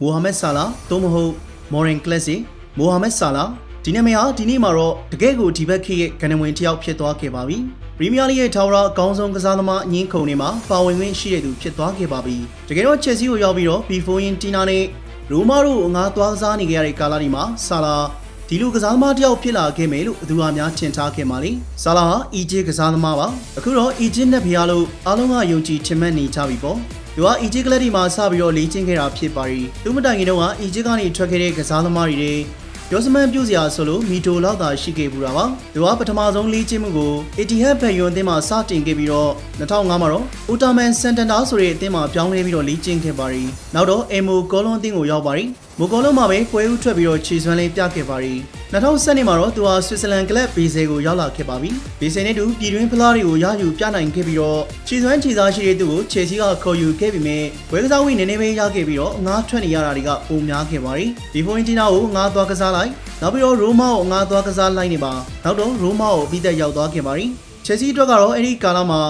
မိုဟာမက်ဆာလာသို့မဟုတ်မော်ရင်ကလပ်စီမိုဟာမက်ဆာလာဒီနာမည်ဟာဒီနေ့မှာတော့တကယ့်ကိုဒီဘက်ခေတ်ရဲ့ကဏ္ဍဝင်တစ်ယောက်ဖြစ်သွားခဲ့ပါပြီပရီးမီးယားလိရဲ့ထာဝရအကောင်းဆုံးကစားသမားအငင်းခုံတွေမှာပါဝင်ခွင့်ရှိတဲ့သူဖြစ်သွားခဲ့ပါပြီတကယ်တော့ချက်စီကိုရောက်ပြီးတော့ဘီဖိုယင်တီနာနဲ့ရိုမာတို့အငားသွားကစားနေကြရတဲ့ကာလဒီမှာဆာလာဒီလိုကစားသမားတစ်ယောက်ဖြစ်လာခဲ့မယ်လို့အသူအများထင်ထားခဲ့ပါလေဆာလာဟာအီဂျစ်ကစားသမားပါအခုတော့အီဂျစ်နဲ့ဖျားလို့အားလုံးကယုံကြည်ထင်မှတ်နေကြပြီပေါ့ သူကအီဂျစ်ကလပ်ဒီမှာစပြီးတော့လေ့ကျင့်ခဲ့တာဖြစ်ပါရီသူမတိုင်ခင်တော့ကအီဂျစ်ကနေထွက်ခဲ့တဲ့ကစားသမားတွေပြောစမန်ပြုစရာဆိုလို့မီတိုလောက်သာရှိခဲ့ဘူးတာပါသူကပထမဆုံးလေ့ကျင့်မှုကို Etihad ဘက်ယွန်အသင်းမှာစတင်ခဲ့ပြီးတော့2005မှာတော့ Ottoman Santana ဆိုတဲ့အသင်းမှာပြောင်းလဲပြီးတော့လေ့ကျင့်ခဲ့ပါရီနောက်တော့ Emo Colon အသင်းကိုရောက်ပါရီမိုကောလုံးမှာပဲပွဲဦးထွက်ပြီးတော့ခြေစွမ်းလေးပြခဲ့ပါရီ 2010နှစ်မှာတော့သူဟာဆွစ်ဇာလန်ကလပ်ဘေဇယ်ကိုရောက်လာခဲ့ပါပြီဘေဇယ်နဲ့တူပြည်တွင်းဖလားတွေကိုရယူပြနိုင်ခဲ့ပြီးတော့ခြေစွမ်းခြေသားရှိတဲ့သူကိုချယ်ဆီကခေါ်ယူခဲ့ပြီးမြဲဝဲကစားဝိနည်းနည်းပဲရခဲ့ပြီးတော့ငားထွက်နေရတာတွေကပုံများခဲ့ပါရီဒီဖိုင်တီနာကိုငားသွားကစားလိုက်နောက်ပြီးတော့ရိုမာကိုငားသွားကစားလိုက်နေပါနောက်တော့ရိုမာကိုအပြီးသက်ရောက်သွားခဲ့ပါရီချယ်ဆီအတွက်ကတော့အဲ့ဒီကာလမှာ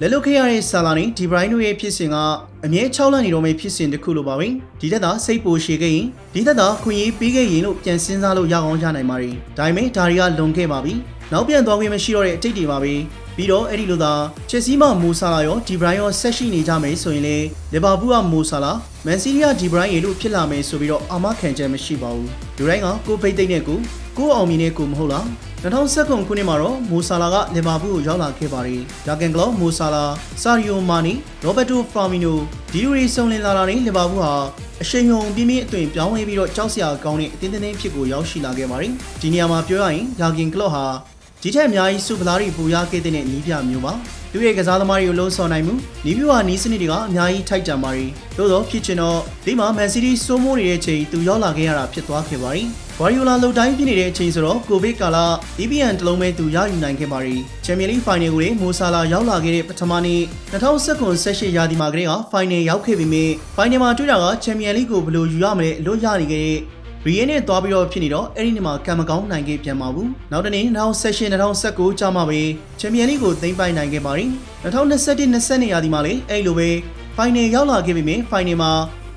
လက်လွတ်ခဲ့ရတဲ့ဆာလာနဲ့ဒီဘရိုင်းတို့ရဲ့ဖြစ်စဉ်က အမြဲ6လနေတော့မယ့်ဖြစ်စဉ်တစ်ခုလိုပါပဲဒီတက်တာစိတ်ပိုရှည်ခဲ့ရင်ဒီတက်တာခွင့်ရေးပေးခဲ့ရင်လို့ပြန်စဉ်းစားလို့ရအောင်ရနိုင်ပါတယ်ဒါပေမဲ့ဒါတွေကလွန်ခဲ့ပါပြီနောက်ပြန်သွားခွင့်မရှိတော့တဲ့အတိတ်တွေပါပဲပြီးတော့အဲ့ဒီလိုသာချက်စီးမမိုဆာလာရောဒီဘရိုင်းရောဆက်ရှိနေကြမယ်ဆိုရင်လေလီဗာပူးကမိုဆာလာမန်စီးရီးယားဒီဘရိုင်းရေလို့ဖြစ်လာမယ်ဆိုပြီးတော့အာမခံချက်မရှိပါဘူးလူတိုင်းကကိုဖိတ်သိမ့်တဲ့ကို ကိုအောင်မြင်တဲ့ကိုမဟုတ်လား2019ခုနှစ်မှာတော့မိုဆာလာကလီဗာပူးကိုရောက်လာခဲ့ပါတယ်။ယာကန်ကလောမိုဆာလာဆာရီယိုမာနီရောဘတ်တိုဖရာမီနိုဒီယိုရီစုံလင်လာတာနဲ့လီဗာပူးဟာအရှိန်ဟုန်ပြင်းပြင်းအသွင်ပြောင်းလဲပြီးတော့ကြောက်စရာကောင်းတဲ့အတင်းတင်းဖြစ်ကိုရောက်ရှိလာခဲ့ပါတယ်။ဒီနေရာမှာပြောရရင်ယာကန်ကလောဟာဒီထက်အများကြီးစုဖလားတွေပူရခဲ့တဲ့နီးပြမျိုးပါ သူရဲ့ကစားသမားတွေကိုလုံးဆော်နိုင်မှုနီးပြဟာနီးစနစ်တွေကအများကြီးထိုက်တန်ပါရီသို့သောဖြစ်ချင်တော့ဒီမှာမန်စီးတီးစိုးမိုးနေတဲ့အချိန်သူရောက်လာခဲ့ရတာဖြစ်သွားခဲ့ပါရီဝါရီယိုလာလှုပ်တိုင်းဖြစ်နေတဲ့အချိန်ဆိုတော့ကိုဗစ်ကာလ EPN တလုံးပဲသူရယူနိုင်ခဲ့ပါရီချန်ပီယံလိဖိုင်နယ်ကိုလေမိုဆာလာရောက်လာခဲ့တဲ့ပထမနေ့2019-18ရာသီမှာကလေးကဖိုင်နယ်ရောက်ခဲ့ပြီးမြဲဖိုင်နယ်မှာတွေ့တာကချန်ပီယံလိကိုဘယ်လိုယူရမလဲအလို့ရနေခဲ့တဲ့ ရီယင်းနဲ့သွားပြီးတော့ဖြစ်နေတော့အဲ့ဒီနေ့မှာကံမကောင်းနိုင်ခဲ့ပြန်ပါဘူးနောက်တနေ့2018 2019ကြာမှပဲချန်ပီယံလိကိုသိမ်းပိုက်နိုင်ခဲ့ပါရီ2021 20ရာသီမှာလေအဲ့လိုပဲဖိုင်နယ်ရောက်လာခဲ့ပြီးမြဲဖိုင်နယ်မှာ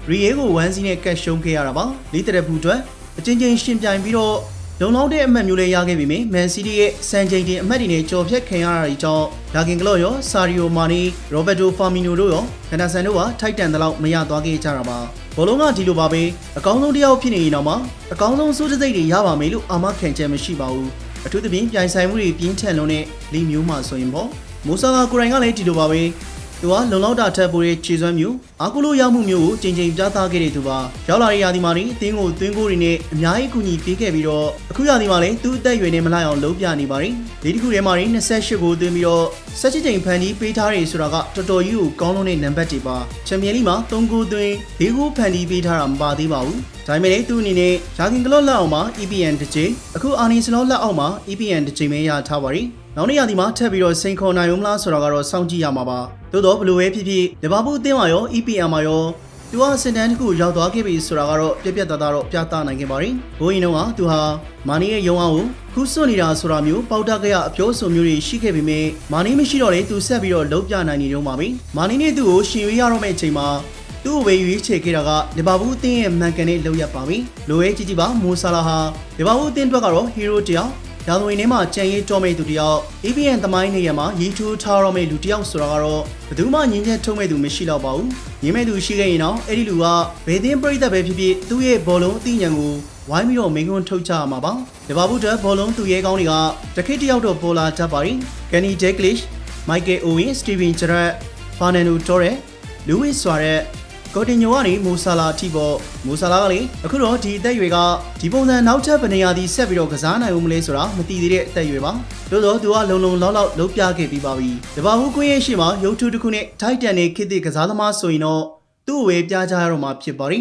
ရီယေကို1စီးနဲ့ကတ်ရှုံးခဲ့ရတာပါလေးတရက်ဘူးအတွက်အချင်းချင်းရှင်ပြိုင်ပြီးတော့လုံလောက်တဲ့အမှတ်မျိုးလေးရခဲ့ပြီမြမန်စီးတီးရဲ့စံချိန်တင်အမှတ်တွေနဲ့ကြော်ဖြတ်ခံရတာတွေကြောင့်ဒါကင်ကလော့ရောဆာရီယိုမာနီရောဘတ်တိုဖာမီနိုတို့ရောခန္ဓာဆန်တို့ကထိုက်တန်တဲ့လောက်မရသွားခဲ့ကြတာပါ ဘောလုံးကဒီလိုပါပဲအကောင်းဆုံးတစ်ယောက်ဖြစ်နေရင်တော့မှအကောင်းဆုံးစိုးစိတ်တွေရပါမယ်လို့အာမခံချက်မရှိပါဘူးအထူးသဖြင့်ပြိုင်ဆိုင်မှုတွေပြင်းထန်လွန်းတဲ့လီမျိုးမှဆိုရင်ပေါ့မိုဆာကကိုရိုင်ကလည်းဒီလိုပါပဲ သူကလုံလောက်တာထက်ပိုတဲ့ခြေစွမ်းမျိုးအာကုလိုရောက်မှုမျိုးကိုချိန်ချိန်ပြသခဲ့တဲ့သူပါရောက်လာတဲ့ရာသီမှာနေအသင်းကိုသွင်းကိုတွေနဲ့အများကြီးကူညီပေးခဲ့ပြီးတော့အခုရာသီမှာလည်းသူ့အသက်အရွယ်နဲ့မလိုက်အောင်လုံးပြနေပါတယ်ဒီတစ်ခုထဲမှာနေ28ကိုသွင်းပြီးတော့ဆက်ချစ်ချိန်ဖန်တီးပေးထားတယ်ဆိုတာကတော်တော်ကြီးကိုကောင်းလုံးတဲ့နံပါတ်တွေပါချန်ပီယံလိမှာ3ကိုသွင်း၄ကိုဖန်တီးပေးထားတာမပါသေးပါဘူးဒါပေမဲ့လည်းသူ့အနေနဲ့ရာခင်ကလော့လက်အောင်မှာ EPN တစ်ချိန်အခုအာနီစလော့လက်အောင်မှာ EPN တစ်ချိန်ပဲရထားပါရီနောက်နေ့ရာသီမှာထပ်ပြီးတော့စိန်ခေါ်နိုင်ဦးမလားဆိုတာကတော့စောင့်ကြည့်ရမှာပါ သို့တော့ဘလိုပဲဖြစ်ဖြစ်လီဗာပူးအသင်းမှာရော EPN မှာရောသူဟာစင်တန်းတစ်ခုရောက်သွားခဲ့ပြီဆိုတာကတော့ပြက်ပြက်သားသားတော့ပြသနိုင်ခဲ့ပါရီဘိုးရင်တော့သူဟာမာနီရဲ့ရုံအောင်ကိုခုစွန့်နေတာဆိုတာမျိုးပေါက်တကရအပြောဆိုမျိုးတွေရှိခဲ့ပေမဲ့မာနီမရှိတော့လေသူဆက်ပြီးတော့လုံးပြနိုင်နေတော့ပါပြီမာနီနဲ့သူ့ကိုရှင်ရွေးရတော့မယ့်အချိန်မှာသူ့ကိုပဲရွေးချယ်ခဲ့တာကလီဗာပူးအသင်းရဲ့မှန်ကန်တဲ့လုပ်ရပါပြီလိုရဲကြီးကြီးပါမိုဆာလာဟာလီဗာပူးအသင်းအတွက်ကတော့ဟီးရိုးတယောက် ရာဇဝင်ထဲမှာကြံရေးတော်မဲ့သူတယောက် EPN သမိုင်းနေရမှာရီထူးထားတော့မဲ့လူတယောက်ဆိုတာကတော့ဘယ်သူမှငင်းချက်ထုံးမဲ့သူမရှိတော့ပါဘူး။ငင်းမဲ့သူရှိခဲ့ရင်တော့အဲ့ဒီလူကဘယ်သင်းပြိသက်ပဲဖြစ်ဖြစ်သူ့ရဲ့ဘောလုံးအသိဉာဏ်ကိုဝိုင်းပြီးတော့မိန်ကွန်းထုတ်ကြရမှာပါ။ဒီဘာဘူးတက်ဘောလုံးသူရဲကောင်းတွေကတခိတ်တယောက်တော့ပေါ်လာတတ်ပါရီ။ကန်နီဒက်ဂလစ်မိုက်ကယ်အိုဝင်းစတီဗင်ဂျရက်ဖာနန်နိုတိုရက်လူးဝစ်ဆွာရက် ကိုတင်ညိုကနေမိုဆာလာအထိပေါ့မိုဆာလာကလေအခုတော့ဒီအသက်အရွယ်ကဒီပုံစံနောက်ထပ်ဗနေရာဒီဆက်ပြီးတော့ကစားနိုင်ဦးမလဲဆိုတာမသိသေးတဲ့အသက်အရွယ်ပါသို့တော့သူကလုံလုံလောက်လောက်လုံးပြခဲ့ပြီးပါပြီတဘာဘူးကွင်းရဲ့ရှိမှာရုပ်ထုတစ်ခုနဲ့ထိုက်တန်တဲ့ခေတ်သစ်ကစားသမားဆိုရင်တော့သူ့ကိုပဲပြကြရတော့မှာဖြစ်ပါရီ